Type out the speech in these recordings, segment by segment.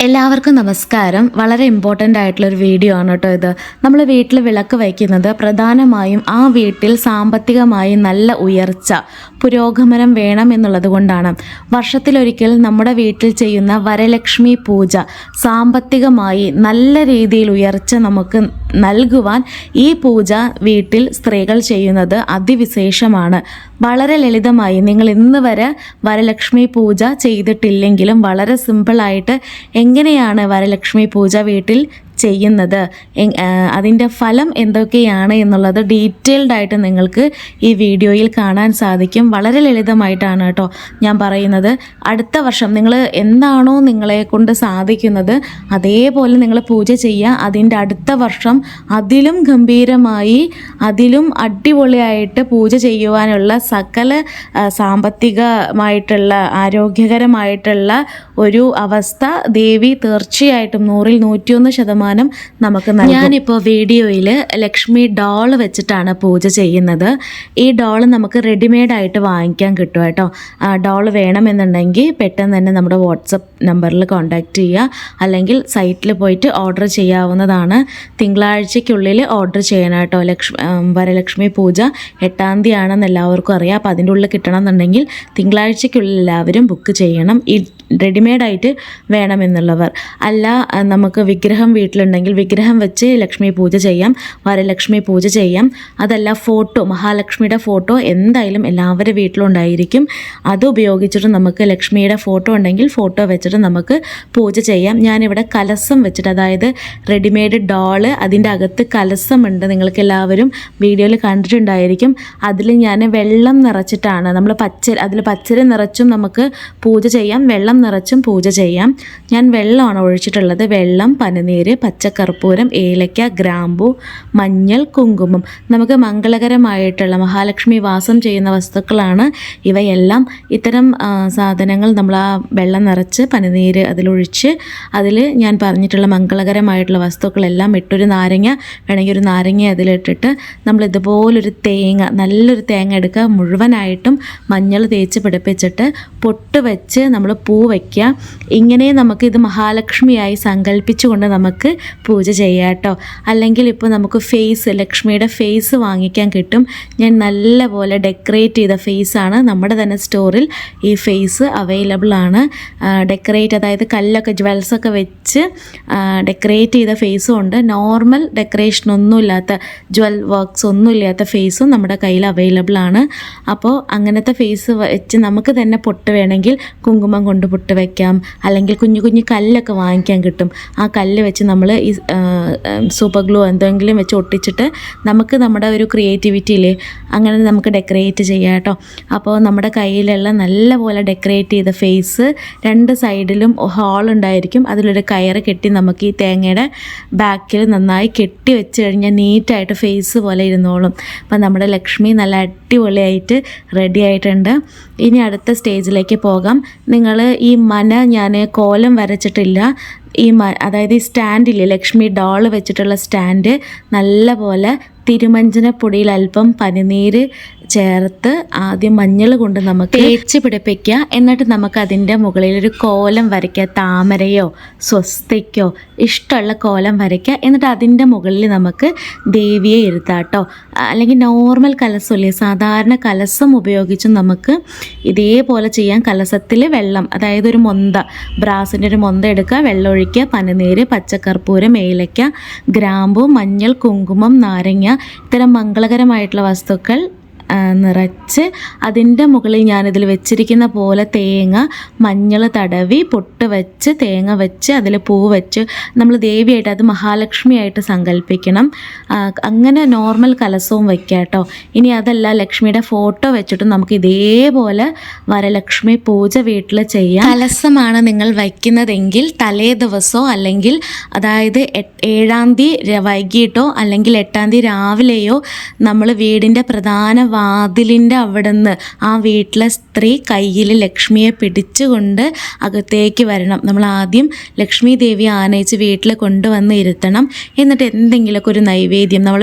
എല്ലാവർക്കും നമസ്കാരം. വളരെ ഇമ്പോർട്ടന്റ് ആയിട്ടുള്ള ഒരു വീഡിയോ ആണ് കേട്ടോ ഇത്. നമ്മൾ വീട്ടിൽ വിളക്ക് വയ്ക്കുന്നത് പ്രധാനമായും ആ വീട്ടിൽ സാമ്പത്തികമായി നല്ല ഉയർച്ച പുരോഗമനം വേണം എന്നുള്ളത് കൊണ്ടാണ്. വർഷത്തിലൊരിക്കൽ നമ്മുടെ വീട്ടിൽ ചെയ്യുന്ന വരലക്ഷ്മി പൂജ സാമ്പത്തികമായി നല്ല രീതിയിൽ ഉയർച്ച നമുക്ക് നൽകുവാൻ ഈ പൂജ വീട്ടിൽ സ്ത്രീകൾ ചെയ്യുന്നത് അതിവിശേഷമാണ്. വളരെ ലളിതമായി നിങ്ങൾ ഇന്ന് വരെ വരലക്ഷ്മി പൂജ ചെയ്തിട്ടില്ലെങ്കിലും വളരെ സിമ്പിളായിട്ട് എങ്ങനെയാണ് വരലക്ഷ്മി പൂജ വീട്ടിൽ ചെയ്യുന്നത്. അതിന്റെ ഫലം എന്തൊക്കെയാണ് എന്നുള്ളത് ഡീറ്റെയിൽഡ് ആയിട്ട് നിങ്ങൾക്ക് ഈ വീഡിയോയിൽ കാണാൻ സാധിക്കും. വളരെ ലളിതമായിട്ടാണ് കേട്ടോ ഞാൻ പറയുന്നത്. അടുത്ത വർഷം നിങ്ങൾ എന്താണോ നിങ്ങളെ കൊണ്ട് സാധിക്കുന്നത് അതേപോലെ നിങ്ങൾ പൂജ ചെയ്യുക. അതിന്റെ അടുത്ത വർഷം അതിലും ഗംഭീരമായി അതിലും അടിപൊളിയായിട്ട് പൂജ ചെയ്യുവാനുള്ള സകല സാമ്പത്തികമായിട്ടുള്ള ആരോഗ്യകരമായിട്ടുള്ള ഒരു അവസ്ഥ ദേവി തീർച്ചയായിട്ടും നൂറിൽ നൂറ്റിയൊന്ന് ശതമാനം നമുക്ക് നൽകും. ഞാനിപ്പോൾ വീഡിയോയിൽ ലക്ഷ്മി ഡോൾ വെച്ചിട്ടാണ് പൂജ ചെയ്യുന്നത്. ഈ ഡോൾ നമുക്ക് റെഡിമെയ്ഡ് ആയിട്ട് വാങ്ങിക്കാൻ കിട്ടും കേട്ടോ. ഡോൾ വേണമെന്നുണ്ടെങ്കിൽ പെട്ടെന്ന് തന്നെ നമ്മുടെ വാട്സപ്പ് നമ്പറിൽ കോൺടാക്റ്റ് ചെയ്യുക. അല്ലെങ്കിൽ സൈറ്റിൽ പോയിട്ട് ഓർഡർ ചെയ്യാവുന്നതാണ്. തിങ്കളാഴ്ചയ്ക്കുള്ളിൽ ഓർഡർ ചെയ്യണം കേട്ടോ. ലക്ഷ്മി വരലക്ഷ്മി പൂജ എട്ടാം തീയതി ആണെന്ന് എല്ലാവർക്കും അറിയാം. അപ്പോൾ അതിന്റെ ഉള്ളിൽ കിട്ടണം എന്നുണ്ടെങ്കിൽ തിങ്കളാഴ്ചയ്ക്കുള്ളിൽ എല്ലാവരും ബുക്ക് ചെയ്യണം. ഈ റെഡിമെയ്ഡായിട്ട് വേണമെന്നുള്ളവർ. അല്ല നമുക്ക് വിഗ്രഹം വീട്ടിലുണ്ടെങ്കിൽ വിഗ്രഹം വെച്ച് ലക്ഷ്മി പൂജ ചെയ്യാം വരലക്ഷ്മി പൂജ ചെയ്യാം. അതല്ല ഫോട്ടോ മഹാലക്ഷ്മിയുടെ ഫോട്ടോ എന്തായാലും എല്ലാവരുടെ വീട്ടിലും ഉണ്ടായിരിക്കും. അത് ഉപയോഗിച്ചിട്ട് നമുക്ക് ലക്ഷ്മിയുടെ ഫോട്ടോ ഉണ്ടെങ്കിൽ ഫോട്ടോ വെച്ചിട്ട് നമുക്ക് പൂജ ചെയ്യാം. ഞാനിവിടെ കലസം വെച്ചിട്ട് അതായത് റെഡിമെയ്ഡ് ഡോൾ അതിന്റെ അകത്ത് കലസമുണ്ട്. നിങ്ങൾക്ക് എല്ലാവരും വീഡിയോയിൽ കണ്ടിട്ടുണ്ടായിരിക്കും. അതിൽ ഞാൻ വെള്ളം നിറച്ചിട്ടാണ്. നമ്മൾ പച്ച അതിൽ പച്ചരി നിറച്ചും നമുക്ക് പൂജ ചെയ്യാം. വെള്ളം നിറച്ചും പൂജ ചെയ്യാം. ഞാൻ വെള്ളമാണ് ഒഴിച്ചിട്ടുള്ളത്. വെള്ളം പനിനീര് പച്ചക്കർപ്പൂരം ഏലക്ക ഗ്രാമ്പു മഞ്ഞൾ കുങ്കുമം. നമുക്ക് മംഗളകരമായിട്ടുള്ള മഹാലക്ഷ്മി വാസം ചെയ്യുന്ന വസ്തുക്കളാണ് ഇവയെല്ലാം. ഇത്തരം സാധനങ്ങൾ നമ്മൾ ആ വെള്ളം നിറച്ച് പനിനീര് അതിലൊഴിച്ച് അതിൽ ഞാൻ പറഞ്ഞിട്ടുള്ള മംഗളകരമായിട്ടുള്ള വസ്തുക്കളെല്ലാം ഇട്ടൊരു നാരങ്ങ വേണമെങ്കിൽ ഒരു നാരങ്ങ അതിലിട്ടിട്ട് നമ്മൾ ഇതുപോലൊരു തേങ്ങ നല്ലൊരു തേങ്ങ എടുക്കുക. മുഴുവനായിട്ടും മഞ്ഞൾ തേച്ച് പിടിപ്പിച്ചിട്ട് പൊട്ട് വെച്ച് നമ്മൾ പൂ വയ്ക്കുക ഇങ്ങനെ നമുക്ക് ഇത് മഹാലക്ഷ്മിയായി സങ്കല്പിച്ചുകൊണ്ട് നമുക്ക് പൂജ ചെയ്യാം കേട്ടോ. അല്ലെങ്കിൽ ഇപ്പോൾ നമുക്ക് ഫേസ് ലക്ഷ്മിയുടെ ഫേസ് വാങ്ങിക്കാൻ കിട്ടും. ഞാൻ നല്ലപോലെ ഡെക്കറേറ്റ് ചെയ്ത ഫേസാണ് നമ്മുടെ തന്നെ സ്റ്റോറിൽ ഈ ഫേസ് അവൈലബിൾ ആണ്. ഡെക്കറേറ്റ് അതായത് കല്ലൊക്കെ ജ്വൽസൊക്കെ വെച്ച് ഡെക്കറേറ്റ് ചെയ്ത ഫേസും ഉണ്ട്. നോർമൽ ഡെക്കറേഷൻ ഒന്നുമില്ലാത്ത ജ്വൽ വർക്ക്സ് ഒന്നുമില്ലാത്ത ഫേസും നമ്മുടെ കയ്യിൽ അവൈലബിൾ ആണ്. അപ്പോൾ അങ്ങനത്തെ ഫേസ് വെച്ച് നമുക്ക് തന്നെ പൊട്ട് വേണമെങ്കിൽ കുങ്കുമം കൊണ്ട് പൊട്ട് വയ്ക്കാം അല്ലെങ്കിൽ കുഞ്ഞു കുഞ്ഞു കല്ലൊക്കെ വാങ്ങിക്കാൻ കിട്ടും. ആ കല്ല് വെച്ച് നമ്മൾ ഈ സൂപ്പർ ഗ്ലൂ എന്തെങ്കിലും വെച്ച് ഒട്ടിച്ചിട്ട് നമുക്ക് നമ്മുടെ ഒരു ക്രിയേറ്റിവിറ്റിയിൽ അങ്ങനെ നമുക്ക് ഡെക്കറേറ്റ് ചെയ്യാം കേട്ടോ. അപ്പോൾ നമ്മുടെ കയ്യിലുള്ള നല്ല നല്ലപോലെ ഡെക്കറേറ്റ് ചെയ്ത ഫേസ് രണ്ട് സൈഡിലും ഹോൾ ഉണ്ടായിരിക്കും. അതിലൊരു കയറ് കെട്ടി നമുക്ക് ഈ തേങ്ങയുടെ ബാക്കിൽ നന്നായി കെട്ടി വെച്ച് കഴിഞ്ഞാൽ നീറ്റായിട്ട് ഫേസ് പോലെ ഇരുന്നോളും. അപ്പം നമ്മുടെ ലക്ഷ്മി നല്ല അടിപൊളിയായിട്ട് റെഡി ആയിട്ടുണ്ട്. ഇനി അടുത്ത സ്റ്റേജിലേക്ക് പോകാം. നിങ്ങൾ ഈ മന ഞാൻ കോലം വരച്ചിട്ടില്ല. ഈ മ അതായത് ഈ സ്റ്റാൻഡില്ലേ ലക്ഷ്മി ഡോൾ വെച്ചിട്ടുള്ള സ്റ്റാൻഡ് നല്ലപോലെ തിരുമഞ്ചനപ്പൊടിയിൽ അല്പം പനിനീര് ചേർത്ത് ആദ്യം മഞ്ഞൾ കൊണ്ട് നമുക്ക് തേച്ച് പിടിപ്പിക്കുക. എന്നിട്ട് നമുക്ക് അതിന്റെ മുകളിൽ ഒരു കോലം വരയ്ക്കുക. താമരയോ സ്വസ്തിക്കോ ഇഷ്ടമുള്ള കോലം വരയ്ക്കുക. എന്നിട്ട് അതിന്റെ മുകളിൽ നമുക്ക് ദേവിയെ ഇരുത്താട്ടോ അല്ലെങ്കിൽ നോർമൽ കലസമില്ലേ സാധാരണ കലസം ഉപയോഗിച്ച് നമുക്ക് ഇതേപോലെ ചെയ്യാം. കലസത്തിൽ വെള്ളം അതായത് ഒരു മൊന്ത ബ്രാസിന്റെ ഒരു മൊന്ത എടുക്കുക. വെള്ളം ഒഴിക്കുക പനിനീര് പച്ചക്കർപ്പൂരം ഏലക്ക ഗ്രാമ്പു മഞ്ഞൾ കുങ്കുമം നാരങ്ങ ഇത്തരം മംഗളകരമായിട്ടുള്ള വസ്തുക്കൾ നിറച്ച് അതിന്റെ മുകളിൽ ഞാനിതിൽ വെച്ചിരിക്കുന്ന പോലെ തേങ്ങ മഞ്ഞൾ തടവി പൊട്ട് വെച്ച് തേങ്ങ വെച്ച് അതിൽ പൂ വെച്ച് നമ്മൾ ദേവിയായിട്ട് അത് മഹാലക്ഷ്മിയായിട്ട് സങ്കല്പിക്കണം. അങ്ങനെ നോർമൽ കലസവും വെക്കാം കേട്ടോ. ഇനി അതല്ല ലക്ഷ്മിയുടെ ഫോട്ടോ വെച്ചിട്ട് നമുക്ക് ഇതേപോലെ വരലക്ഷ്മി പൂജ വീട്ടിൽ ചെയ്യാം. കലസമാണ് നിങ്ങൾ വയ്ക്കുന്നതെങ്കിൽ തലേ ദിവസമോ അല്ലെങ്കിൽ അതായത് ഏഴാം തീയതി വൈകിട്ടോ അല്ലെങ്കിൽ എട്ടാം തീയതി രാവിലെയോ നമ്മൾ വീടിന്റെ പ്രധാന വാതിലിന്റെ അവിടെ നിന്ന് ആ വീട്ടിലെ സ്ത്രീ കയ്യിൽ ലക്ഷ്മിയെ പിടിച്ചുകൊണ്ട് അകത്തേക്ക് വരണം. നമ്മൾ ആദ്യം ലക്ഷ്മി ദേവി ആനയിച്ച് വീട്ടിൽ കൊണ്ടുവന്ന് ഇരുത്തണം. എന്നിട്ട് എന്തെങ്കിലുമൊക്കെ ഒരു നൈവേദ്യം. നമ്മൾ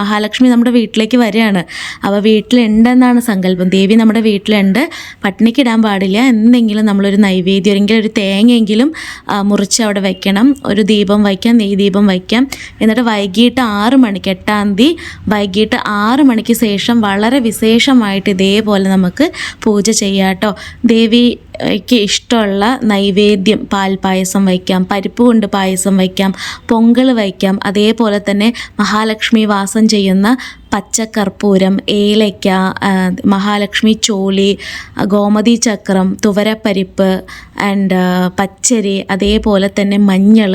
മഹാലക്ഷ്മി നമ്മുടെ വീട്ടിലേക്ക് വരികയാണ്. അവ വീട്ടിലുണ്ടെന്നാണ് സങ്കല്പം. ദേവി നമ്മുടെ വീട്ടിലുണ്ട്. പട്ടിണിക്കിടാൻ പാടില്ല. എന്തെങ്കിലും നമ്മളൊരു നൈവേദ്യം അല്ലെങ്കിൽ ഒരു തേങ്ങയെങ്കിലും മുറിച്ച് അവിടെ വെക്കണം. ഒരു ദീപം വയ്ക്കാം നെയ് ദീപം വയ്ക്കാം. എന്നിട്ട് വൈകിട്ട് ആറ് മണിക്ക് എട്ടാം തീയതി വൈകിട്ട് ആറ് മണിക്ക് ശേഷം വളരെ വിശേഷമായിട്ട് ഇതേപോലെ നമുക്ക് പൂജ ചെയ്യാം കേട്ടോ. ദേവിക്ക് ഇഷ്ടമുള്ള നൈവേദ്യം പാൽ പായസം വയ്ക്കാം പരിപ്പ് കൊണ്ട് പായസം വയ്ക്കാം പൊങ്കൾ വയ്ക്കാം. അതേപോലെ തന്നെ മഹാലക്ഷ്മി വാസം ചെയ്യുന്ന പച്ചക്കർപ്പൂരം ഏലയ്ക്ക മഹാലക്ഷ്മി ചോളി ഗോമതി ചക്രം തുവരപ്പരിപ്പ് ആൻഡ് പച്ചരി അതേപോലെ തന്നെ മഞ്ഞൾ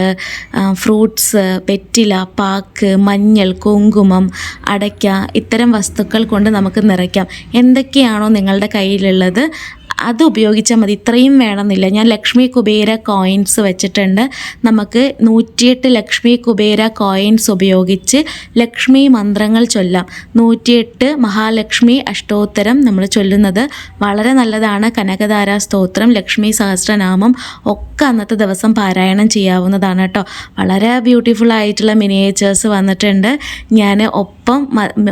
ഫ്രൂട്ട്സ് പെറ്റില പാക്ക് മഞ്ഞൾ കുങ്കുമം അടയ്ക്ക ഇത്തരം വസ്തുക്കൾ കൊണ്ട് നമുക്ക് നിറയ്ക്കാം. എന്തൊക്കെയാണോ നിങ്ങളുടെ കയ്യിലുള്ളത് അത് ഉപയോഗിച്ചാൽ മതി. ഇത്രയും വേണമെന്നില്ല. ഞാൻ ലക്ഷ്മി കുബേര കോയിൻസ് വെച്ചിട്ടുണ്ട്. നമുക്ക് നൂറ്റിയെട്ട് ലക്ഷ്മി കുബേര കോയിൻസ് ഉപയോഗിച്ച് ലക്ഷ്മി മന്ത്രങ്ങൾ ചൊല്ലാം. നൂറ്റിയെട്ട് മഹാലക്ഷ്മി അഷ്ടോത്തരം നമ്മൾ ചൊല്ലുന്നത് വളരെ നല്ലതാണ്. കനകധാര സ്തോത്രം ലക്ഷ്മി സഹസ്രനാമം ഒക്കെ അന്നത്തെ ദിവസം പാരായണം ചെയ്യാവുന്നതാണ് കേട്ടോ. വളരെ ബ്യൂട്ടിഫുൾ ആയിട്ടുള്ള മിനിയേച്ചേഴ്സ് വന്നിട്ടുണ്ട്. ഞാൻ ഒപ്പം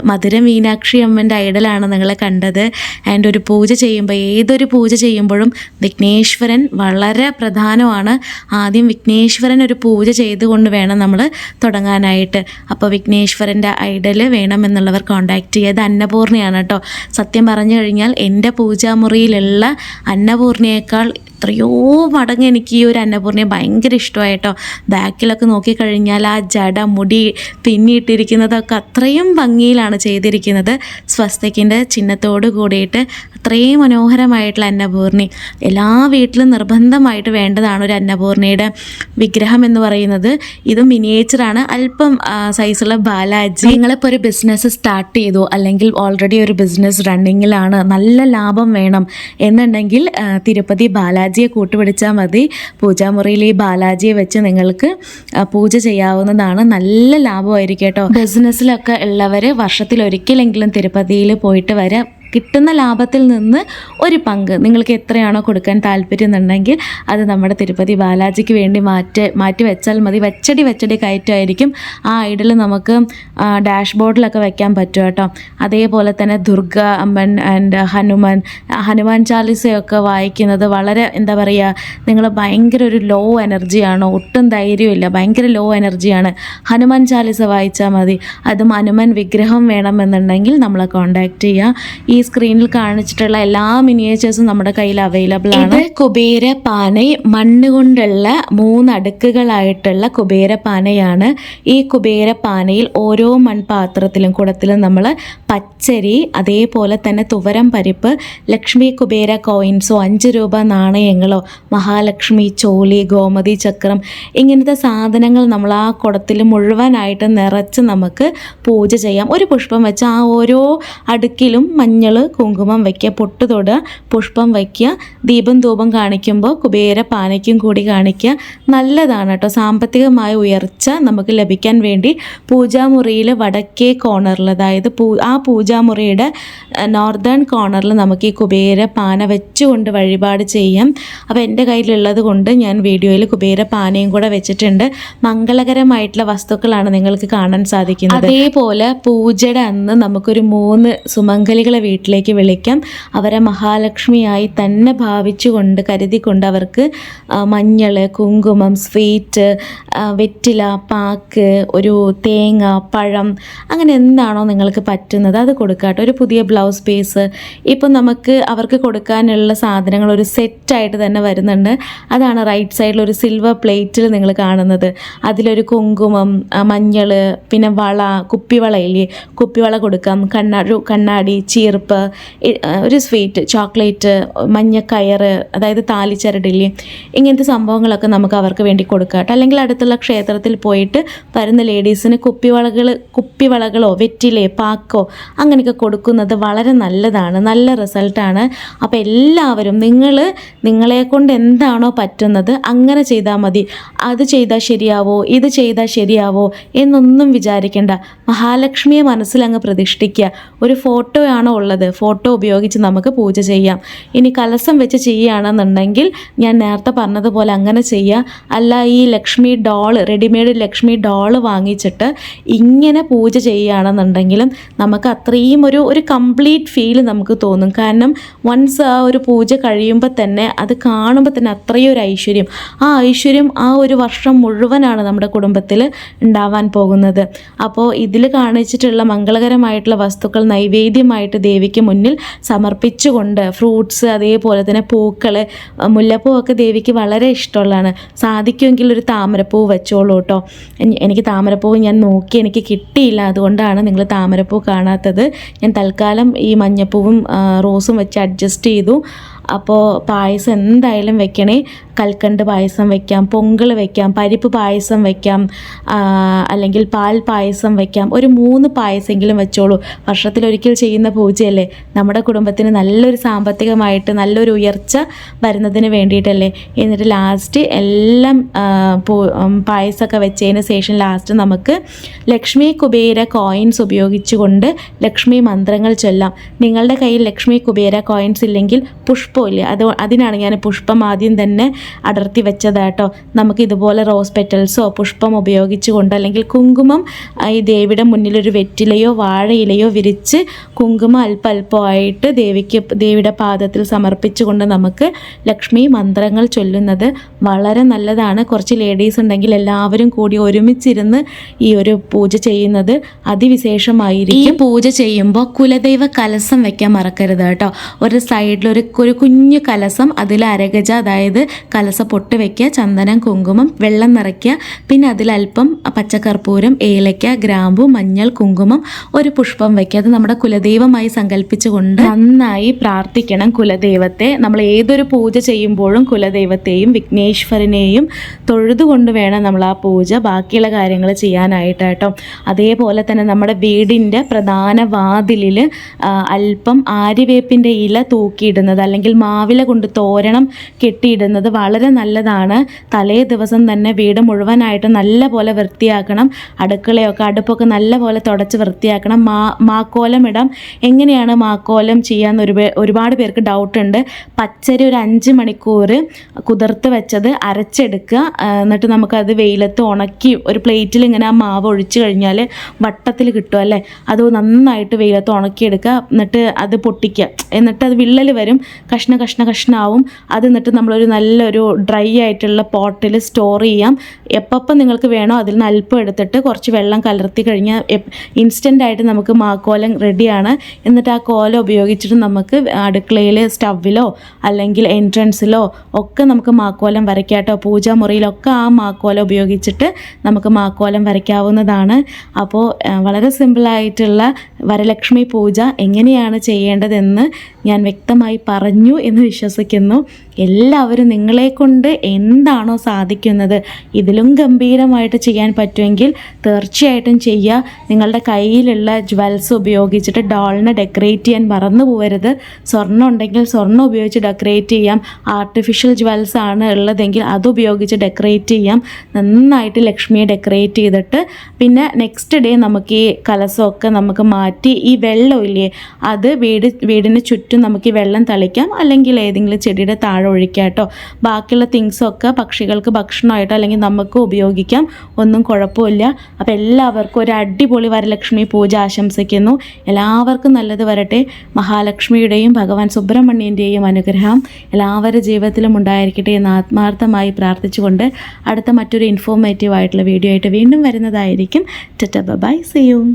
മധുര മീനാക്ഷി അമ്മന്റെ ഐഡലാണ് നിങ്ങളെ കണ്ടത്. ആൻഡ് ഒരു പൂജ ചെയ്യുമ്പോൾ ഏതൊരു പൂജ ചെയ്യുമ്പോഴും വിഘ്നേശ്വരൻ വളരെ പ്രധാനമാണ്. ആദ്യം വിഘ്നേശ്വരൻ ഒരു പൂജ ചെയ്തുകൊണ്ട് വേണം നമ്മൾ തുടങ്ങാനായിട്ട്. അപ്പോൾ വിഘ്നേശ്വരന്റെ ഐഡൽ വേണമെന്നുള്ളവർ കോൺടാക്റ്റ് ചെയ്യാതെ അന്നപൂർണയാണ് കേട്ടോ. സത്യം പറഞ്ഞു കഴിഞ്ഞാൽ എന്റെ പൂജാമുറിയിലുള്ള അന്നപൂർണയേക്കാൾ എത്രയോ മടങ്ങ് എനിക്ക് ഈ ഒരു അന്നപൂർണയെ ഭയങ്കര ഇഷ്ടമായിട്ടോ. ബാക്കിലൊക്കെ നോക്കിക്കഴിഞ്ഞാൽ ആ ജട മുടി പിന്നിയിട്ടിരിക്കുന്നതൊക്കെ അത്രയും ഭംഗിയിലാണ് ചെയ്തിരിക്കുന്നത്. സ്വസ്തിക്കിന്റെ ചിഹ്നത്തോട് കൂടിയിട്ട് അത്രയും മനോഹരമായിട്ടുള്ള അന്നപൂർണി. എല്ലാ വീട്ടിലും നിർബന്ധമായിട്ട് വേണ്ടതാണ് ഒരു അന്നപൂർണിയുടെ വിഗ്രഹം എന്ന് പറയുന്നത്. ഇത് മിനിയേച്ചറാണ് അല്പം സൈസുള്ള ബാലാജി. നിങ്ങളിപ്പോൾ ഒരു ബിസിനസ് സ്റ്റാർട്ട് ചെയ്തു അല്ലെങ്കിൽ ഓൾറെഡി ഒരു ബിസിനസ് റണ്ണിങ്ങിലാണ് നല്ല ലാഭം വേണം എന്നുണ്ടെങ്കിൽ തിരുപ്പതി തിരുപ്പതി ബാലാജിയെ കൂട്ടുപിടിച്ചാൽ മതി. പൂജാമുറിയിൽ ഈ ബാലാജിയെ വെച്ച് നിങ്ങൾക്ക് പൂജ ചെയ്യാവുന്നതാണ്. നല്ല ലാഭമായിരിക്കും കേട്ടോ. ബിസിനസ്സിലൊക്കെ ഉള്ളവർ വർഷത്തിൽ ഒരിക്കലെങ്കിലും തിരുപ്പതിയിൽ പോയിട്ട് വരെ. കിട്ടുന്ന ലാഭത്തിൽ നിന്ന് ഒരു പങ്ക്. നിങ്ങൾക്ക് എത്രയാണോ കൊടുക്കാൻ താല്പര്യം എന്നുണ്ടെങ്കിൽ അത് നമ്മുടെ തിരുപ്പതി ബാലാജിക്ക് വേണ്ടി മാറ്റി മാറ്റി വെച്ചാൽ മതി. വെച്ചടി വെച്ചടി കയറ്റമായിരിക്കും. ആ ഐഡിൽ നമുക്ക് ഡാഷ് ബോർഡിലൊക്കെ വെക്കാൻ പറ്റും കേട്ടോ. അതേപോലെ തന്നെ ദുർഗ അമ്മൻ ആൻഡ് ഹനുമാൻ ഹനുമാൻ ചാലിസയൊക്കെ വായിക്കുന്നത് വളരെ എന്താ പറയുക നിങ്ങൾ ഭയങ്കര ഒരു ലോ എനർജിയാണ് ഒട്ടും ധൈര്യമില്ല. ഭയങ്കര ലോ എനർജിയാണ് ഹനുമാൻ ചാലിസ വായിച്ചാൽ മതി. അതും ഹനുമാൻ വിഗ്രഹം വേണമെന്നുണ്ടെങ്കിൽ നമ്മളെ കോൺടാക്റ്റ് ചെയ്യുക ഈ സ്ക്രീനിൽ കാണിച്ചിട്ടുള്ള എല്ലാ മിനിയേച്ചേഴ്സും നമ്മുടെ കയ്യിൽ അവൈലബിൾ ആണ്. കുബേര പാന മണ്ണുകൊണ്ടുള്ള മൂന്ന് അടുക്കുകളായിട്ടുള്ള കുബേര പാനയാണ് ഈ കുബേര പാനയിൽ ഓരോ മൺപാത്രത്തിലും കുടത്തിലും നമ്മൾ പച്ചരി അതേപോലെ തന്നെ തുവരം പരിപ്പ് ലക്ഷ്മി കുബേര കോയിൻസോ അഞ്ച് രൂപ നാണയങ്ങളോ മഹാലക്ഷ്മി ചോളി ഗോമതി ചക്രം ഇങ്ങനത്തെ സാധനങ്ങൾ നമ്മൾ ആ കുടത്തിൽ മുഴുവനായിട്ട് നിറച്ച് നമുക്ക് പൂജ ചെയ്യാം. ഒരു പുഷ്പം വെച്ച് ആ ഓരോ അടുക്കിലും മഞ്ഞൾ കുങ്കുമം വയ്ക്കുക പൊട്ട് തൊടുക പുഷ്പം വയ്ക്കുക ദീപം ധൂപം കാണിക്കുമ്പോൾ കുബേര പാനയ്ക്കും കൂടി കാണിക്കുക. നല്ലതാണ് കേട്ടോ. സാമ്പത്തികമായ ഉയർച്ച നമുക്ക് ലഭിക്കാൻ വേണ്ടി പൂജാമുറിയിൽ വടക്കേ കോർണറിൽ അതായത് പൂ ആ പൂജാമുറിയുടെ നോർത്തേൺ കോർണറിൽ നമുക്ക് ഈ കുബേര പാന വെച്ചുകൊണ്ട് വഴിപാട് ചെയ്യാം. അപ്പോൾ എന്റെ കയ്യിലുള്ളത് കൊണ്ട് ഞാൻ വീഡിയോയിൽ കുബേര പാനയും കൂടെ വെച്ചിട്ടുണ്ട്. മംഗളകരമായിട്ടുള്ള വസ്തുക്കളാണ് നിങ്ങൾക്ക് കാണാൻ സാധിക്കുന്നത്. അതേപോലെ പൂജയുടെ അന്ന് നമുക്കൊരു മൂന്ന് സുമംഗലികളെ വീട്ടിലേക്ക് വിളിക്കാം. അവരെ മഹാലക്ഷ്മിയായി തന്നെ ഭാവിച്ചുകൊണ്ട് കരുതിക്കൊണ്ട് അവർക്ക് മഞ്ഞൾ കുങ്കുമം സ്വീറ്റ് വെറ്റില പാക്ക് ഒരു തേങ്ങ പഴം അങ്ങനെ എന്താണോ നിങ്ങൾക്ക് പറ്റുന്നത് അത് കൊടുക്കാട്ടോ. ഒരു പുതിയ ബ്ലൗസ് പീസ്. ഇപ്പം നമുക്ക് അവർക്ക് കൊടുക്കാനുള്ള സാധനങ്ങൾ ഒരു സെറ്റായിട്ട് തന്നെ വരുന്നുണ്ട്. അതാണ് റൈറ്റ് സൈഡിൽ ഒരു സിൽവർ പ്ലേറ്റിൽ നിങ്ങൾ കാണുന്നത്. അതിലൊരു കുങ്കുമം മഞ്ഞൾ പിന്നെ വള കുപ്പിവള ഇല്ലേ? കുപ്പിവള കൊടുക്കാം. കണ്ണാടി കണ്ണാടി ചീർപ്പ് പരിപ്പ് ഒരു സ്വീറ്റ് ചോക്ലേറ്റ് മഞ്ഞക്കയറ് അതായത് താലിച്ചരടില്ലേ ഇങ്ങനത്തെ സംഭവങ്ങളൊക്കെ നമുക്ക് അവർക്ക് വേണ്ടി കൊടുക്കാം കേട്ടോ. അല്ലെങ്കിൽ അടുത്തുള്ള ക്ഷേത്രത്തിൽ പോയിട്ട് വരുന്ന ലേഡീസിന് കുപ്പിവളകൾ കുപ്പിവളകളോ വെറ്റിലേ പാക്കോ അങ്ങനെയൊക്കെ കൊടുക്കുന്നത് വളരെ നല്ലതാണ് നല്ല റിസൾട്ടാണ്. അപ്പോൾ എല്ലാവരും നിങ്ങൾ നിങ്ങളെ കൊണ്ട് എന്താണോ പറ്റുന്നത് അങ്ങനെ ചെയ്താൽ മതി. അത് ചെയ്താൽ ശരിയാവോ ഇത് ചെയ്താൽ ശരിയാവോ എന്നൊന്നും വിചാരിക്കേണ്ട. മഹാലക്ഷ്മിയെ മനസ്സിലങ്ങ് പ്രതിഷ്ഠിക്കുക. ഒരു ഫോട്ടോ ആണോ ഉള്ളത്. ഫോട്ടോ ഉപയോഗിച്ച് നമുക്ക് പൂജ ചെയ്യാം. ഇനി കലസം വെച്ച് ചെയ്യുകയാണെന്നുണ്ടെങ്കിൽ ഞാൻ നേരത്തെ പറഞ്ഞതുപോലെ അങ്ങനെ ചെയ്യുക അല്ല ഈ Lakshmi doll readymade Lakshmi doll വാങ്ങിച്ചിട്ട് ഇങ്ങനെ പൂജ ചെയ്യുകയാണെന്നുണ്ടെങ്കിലും നമുക്ക് അത്രയും ഒരു ഒരു കംപ്ലീറ്റ് ഫീൽ നമുക്ക് തോന്നും. കാരണം വൺസ് ആ ഒരു പൂജ കഴിയുമ്പോൾ തന്നെ അത് കാണുമ്പോൾ തന്നെ അത്രയും ഒരു ഐശ്വര്യം. ആ ഐശ്വര്യം ആ ഒരു വർഷം മുഴുവനാണ് നമ്മുടെ കുടുംബത്തിൽ ഉണ്ടാവാൻ പോകുന്നത്. അപ്പോൾ ഇതിൽ കാണിച്ചിട്ടുള്ള മംഗളകരമായിട്ടുള്ള വസ്തുക്കൾ നൈവേദ്യമായിട്ട് ദേവിക്ക് മുന്നിൽ സമർപ്പിച്ചുകൊണ്ട് ഫ്രൂട്ട്സ് അതേപോലെ തന്നെ പൂക്കൾ മുല്ലപ്പൂ ഒക്കെ ദേവിക്ക് വളരെ ഇഷ്ടമുള്ളതാണ്. സാധിക്കുമെങ്കിൽ ഒരു താമരപ്പൂ വെച്ചോളൂ കേട്ടോ. എനി- എനിക്ക് താമരപ്പൂ ഞാൻ നോക്കി എനിക്ക് കിട്ടിയില്ല. അതുകൊണ്ടാണ് നിങ്ങൾ താമരപ്പൂ കാണാത്തത്. ഞാൻ തൽക്കാലം ഈ മഞ്ഞപ്പൂവും റോസും വെച്ച് അഡ്ജസ്റ്റ് ചെയ്തു. അപ്പോൾ പായസം എന്തായാലും വെക്കണേ. കൽക്കണ്ട് പായസം വെക്കാം പൊങ്കൾ വെക്കാം പരിപ്പ് പായസം വെക്കാം അല്ലെങ്കിൽ പാൽ പായസം വെക്കാം. ഒരു മൂന്ന് പായസമെങ്കിലും വെച്ചോളൂ. വർഷത്തിലൊരിക്കൽ ചെയ്യുന്ന പൂജയല്ലേ? നമ്മുടെ കുടുംബത്തിന് നല്ലൊരു സാമ്പത്തികമായിട്ട് നല്ലൊരു ഉയർച്ച വരുന്നതിന് വേണ്ടിയിട്ടല്ലേ? എന്നിട്ട് ലാസ്റ്റ് എല്ലാം പായസമൊക്കെ വെച്ചതിന് ശേഷം ലാസ്റ്റ് നമുക്ക് ലക്ഷ്മി കുബേര കോയിൻസ് ഉപയോഗിച്ചുകൊണ്ട് ലക്ഷ്മി മന്ത്രങ്ങൾ ചൊല്ലാം. നിങ്ങളുടെ കയ്യിൽ ലക്ഷ്മി കുബേര കോയിൻസ് ഇല്ലെങ്കിൽ പുഷ്പമില്ല? അത് അതിനാണ് ഞാൻ പുഷ്പം ആദ്യം തന്നെ അടർത്തി വെച്ചതാട്ടോ നമുക്ക് ഇതുപോലെ റോസ് പെറ്റൽസോ പുഷ്പം ഉപയോഗിച്ചുകൊണ്ട് അല്ലെങ്കിൽ കുങ്കുമം ഈ ദേവിയുടെ മുന്നിൽ ഒരു വെറ്റിലയോ വാഴയിലയോ വിരിച്ച് കുങ്കുമം അല്പ അല്പമായിട്ട് ദേവിക്ക് ദേവിയുടെ പാദത്തിൽ സമർപ്പിച്ചുകൊണ്ട് നമുക്ക് ലക്ഷ്മി മന്ത്രങ്ങൾ ചൊല്ലുന്നത് വളരെ നല്ലതാണ്. കുറച്ച് ലേഡീസ് ഉണ്ടെങ്കിൽ എല്ലാവരും കൂടി ഒരുമിച്ചിരുന്ന് ഈ ഒരു പൂജ ചെയ്യുന്നത് അതിവിശേഷമായിരിക്കും. ഈ പൂജ ചെയ്യുമ്പോൾ കുലദൈവ കലസം വെക്കാൻ മറക്കരുത് കേട്ടോ. ഒരു സൈഡിൽ ഒരു ഒരു കുഞ്ഞു കലസം അതിൽ അരഗജ അതായത് കലസ പൊട്ട് വെക്കുക ചന്ദനം കുങ്കുമം വെള്ളം നിറയ്ക്കുക. പിന്നെ അതിലൽപ്പം പച്ചക്കർപ്പൂരം ഏലയ്ക്ക ഗ്രാമ്പു മഞ്ഞൾ കുങ്കുമം ഒരു പുഷ്പം വെക്കുക. അത് നമ്മുടെ കുലദൈവമായി സങ്കല്പിച്ചുകൊണ്ട് നന്നായി പ്രാർത്ഥിക്കണം കുലദൈവത്തെ. നമ്മൾ ഏതൊരു പൂജ ചെയ്യുമ്പോഴും കുലദൈവത്തെയും വിഘ്നേശ്വരനെയും തൊഴുതുകൊണ്ട് വേണം നമ്മൾ ആ പൂജ ബാക്കിയുള്ള കാര്യങ്ങൾ ചെയ്യാനായിട്ട് കേട്ടോ അതേപോലെ തന്നെ നമ്മുടെ വീടിന്റെ പ്രധാന വാതിലിൽ അല്പം ആര്യവേപ്പിന്റെ ഇല തൂക്കിയിടുന്നത് അല്ലെങ്കിൽ മാവില കൊണ്ട് തോരണം കെട്ടിയിടുന്നത് വളരെ നല്ലതാണ്. തലേ ദിവസം തന്നെ വീട് മുഴുവനായിട്ട് നല്ല പോലെ വൃത്തിയാക്കണം. അടുക്കളയൊക്കെ അടുപ്പൊക്കെ നല്ല പോലെ തുടച്ച് വൃത്തിയാക്കണം. മാ മാക്കോലം ഇടാം. എങ്ങനെയാണ് മാക്കോലം ചെയ്യാമെന്ന് ഒരു ഒരുപാട് പേർക്ക് ഡൗട്ടുണ്ട് പച്ചരി ഒരു അഞ്ച് മണിക്കൂർ കുതിർത്ത് വെച്ചത് അരച്ചെടുക്കുക. എന്നിട്ട് നമുക്കത് വെയിലത്ത് ഉണക്കി ഒരു പ്ലേറ്റിൽ ഇങ്ങനെ ആ മാവ് ഒഴിച്ചു കഴിഞ്ഞാൽ വട്ടത്തിൽ കിട്ടും അല്ലേ? അത് നന്നായിട്ട് വെയിലത്ത് ഉണക്കിയെടുക്കുക. എന്നിട്ട് അത് പൊട്ടിക്കുക. എന്നിട്ട് അത് വിള്ളൽ വരും. കഷ്ണ കഷ്ണ കഷ്ണാവും. അത് എന്നിട്ട് നമ്മളൊരു നല്ലൊരു ഡ്രൈ ആയിട്ടുള്ള പോട്ടിൽ സ്റ്റോർ ചെയ്യാം. എപ്പം നിങ്ങൾക്ക് വേണോ അതിൽ നിന്ന് അല്പം എടുത്തിട്ട് കുറച്ച് വെള്ളം കലർത്തി കഴിഞ്ഞാൽ ഇൻസ്റ്റന്റ് ആയിട്ട് നമുക്ക് മാക്കോലം റെഡിയാണ് എന്നിട്ട് ആ കോല ഉപയോഗിച്ചിട്ട് നമുക്ക് അടുക്കളയിൽ സ്റ്റവിലോ അല്ലെങ്കിൽ എൻട്രൻസിലോ ഒക്കെ നമുക്ക് മാക്കോലം വരയ്ക്കാട്ടോ പൂജാമുറിയിലൊക്കെ ആ മാക്കോലം ഉപയോഗിച്ചിട്ട് നമുക്ക് മാക്കോലം വരയ്ക്കാവുന്നതാണ്. അപ്പോൾ വളരെ സിമ്പിളായിട്ടുള്ള വരലക്ഷ്മി പൂജ എങ്ങനെയാണ് ചെയ്യേണ്ടതെന്ന് ഞാൻ വ്യക്തമായി പറഞ്ഞു എന്ന് വിശ്വസിക്കുന്നു. എല്ലാവരും നിങ്ങളെ കൊണ്ട് എന്താണോ സാധിക്കുന്നത് ഇതിലും ഗംഭീരമായിട്ട് ചെയ്യാൻ പറ്റുമെങ്കിൽ തീർച്ചയായിട്ടും ചെയ്യുക. നിങ്ങളുടെ കയ്യിലുള്ള ജ്വൽസ് ഉപയോഗിച്ചിട്ട് ഡോളിനെ ഡെക്കറേറ്റ് ചെയ്യാൻ മറന്നു പോകരുത് സ്വർണം ഉണ്ടെങ്കിൽ സ്വർണം ഉപയോഗിച്ച് ഡെക്കറേറ്റ് ചെയ്യാം. ആർട്ടിഫിഷ്യൽ ജ്വൽസ് ആണ് ഉള്ളതെങ്കിൽ അത് ഉപയോഗിച്ച് ഡെക്കറേറ്റ് ചെയ്യാം. നന്നായിട്ട് ലക്ഷ്മിയെ ഡെക്കറേറ്റ് ചെയ്തിട്ട്. പിന്നെ നെക്സ്റ്റ് ഡേ നമുക്ക് ഈ കലസമൊക്കെ നമുക്ക് മാറ്റി ഈ വെള്ളം ഇല്ലേ? അത് വീട് വീടിന് ചുറ്റും നമുക്ക് ഈ വെള്ളം തളിക്കാം. അല്ലെങ്കിൽ ഏതെങ്കിലും ചെടിയുടെ താഴെ ഒഴിക്കാം കേട്ടോ. ബാക്കിയുള്ള തിങ്സൊക്കെ പക്ഷികൾക്ക് ഭക്ഷണമായിട്ടോ അല്ലെങ്കിൽ നമുക്ക് ഉപയോഗിക്കാം. ഒന്നും കുഴപ്പമില്ല. അപ്പോൾ എല്ലാവർക്കും ഒരു അടിപൊളി വരലക്ഷ്മി പൂജ ആശംസിക്കുന്നു. എല്ലാവർക്കും നല്ലത് വരട്ടെ. മഹാലക്ഷ്മിയുടെയും ഭഗവാൻ സുബ്രഹ്മണ്യന്റെയും അനുഗ്രഹം എല്ലാവരുടെ ജീവിതത്തിലും ഉണ്ടായിരിക്കട്ടെ എന്ന് ആത്മാർത്ഥമായി പ്രാർത്ഥിച്ചുകൊണ്ട് അടുത്ത മറ്റൊരു ഇൻഫോർമേറ്റീവ് ആയിട്ടുള്ള വീഡിയോ ആയിട്ട് വീണ്ടും വരുന്നതായിരിക്കും. ടെറ്റ ബൈ സിയും.